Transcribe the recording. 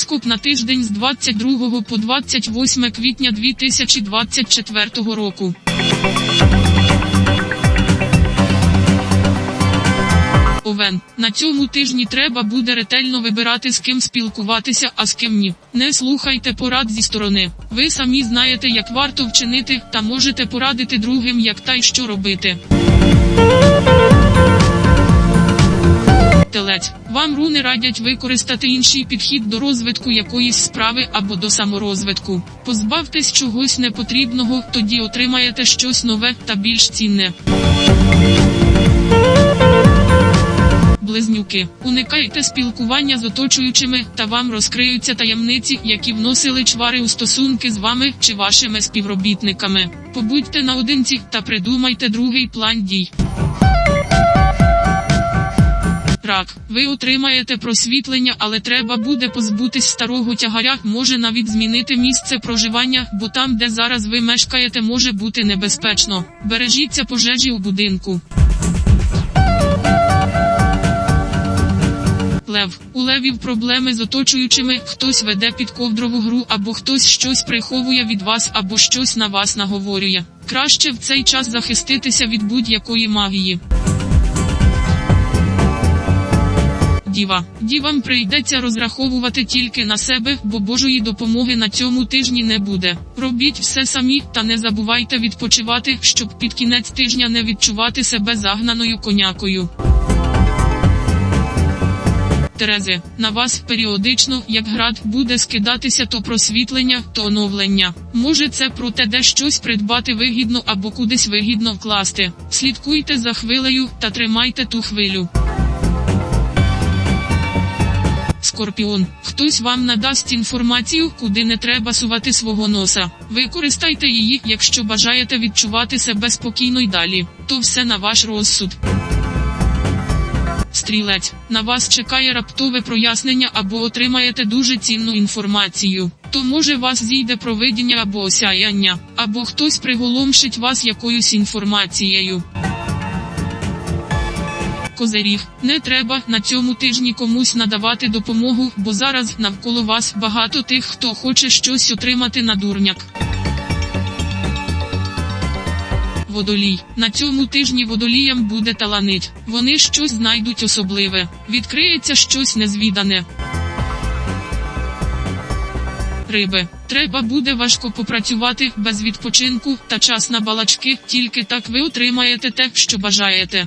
Гороскоп на тиждень з 22 по 28 квітня 2024 року. Овен. На цьому тижні треба буде ретельно вибирати з ким спілкуватися, а з ким ні. Не слухайте порад зі сторони. Ви самі знаєте, як варто вчинити, та можете порадити другим, як та й що робити. Телець. Вам руни радять використати інший підхід до розвитку якоїсь справи або до саморозвитку. Позбавтесь чогось непотрібного, тоді отримаєте щось нове та більш цінне. Близнюки. Уникайте спілкування з оточуючими, та вам розкриються таємниці, які вносили чвари у стосунки з вами чи вашими співробітниками. Побудьте наодинці та придумайте другий план дій. Рак, ви отримаєте просвітлення, але треба буде позбутись старого тягаря, може навіть змінити місце проживання, бо там, де зараз ви мешкаєте, може бути небезпечно. Бережіться пожежі у будинку. Лев. У левів проблеми з оточуючими, хтось веде під ковдрову гру, або хтось щось приховує від вас, або щось на вас наговорює. Краще в цей час захиститися від будь-якої магії. Діва. Дівам прийдеться розраховувати тільки на себе, бо Божої допомоги на цьому тижні не буде. Робіть все самі, та не забувайте відпочивати, щоб під кінець тижня не відчувати себе загнаною конякою. Терези, на вас періодично, як град, буде скидатися то просвітлення, то оновлення. Може це про те, де щось придбати вигідно або кудись вигідно вкласти. Слідкуйте за хвилею та тримайте ту хвилю. Скорпіон. Хтось вам надасть інформацію, куди не треба сувати свого носа. Використайте її, якщо бажаєте відчувати себе спокійно й далі. То все на ваш розсуд. Стрілець, на вас чекає раптове прояснення або отримаєте дуже цінну інформацію. То може вас зійде провидіння або осяяння, або хтось приголомшить вас якоюсь інформацією. Козиріг, не треба на цьому тижні комусь надавати допомогу, бо зараз навколо вас багато тих, хто хоче щось отримати на дурняк. Водолій. На цьому тижні водоліям буде таланить. Вони щось знайдуть особливе. Відкриється щось незвідане. Риби. Треба буде важко попрацювати без відпочинку та час на балачки, тільки так ви отримаєте те, що бажаєте.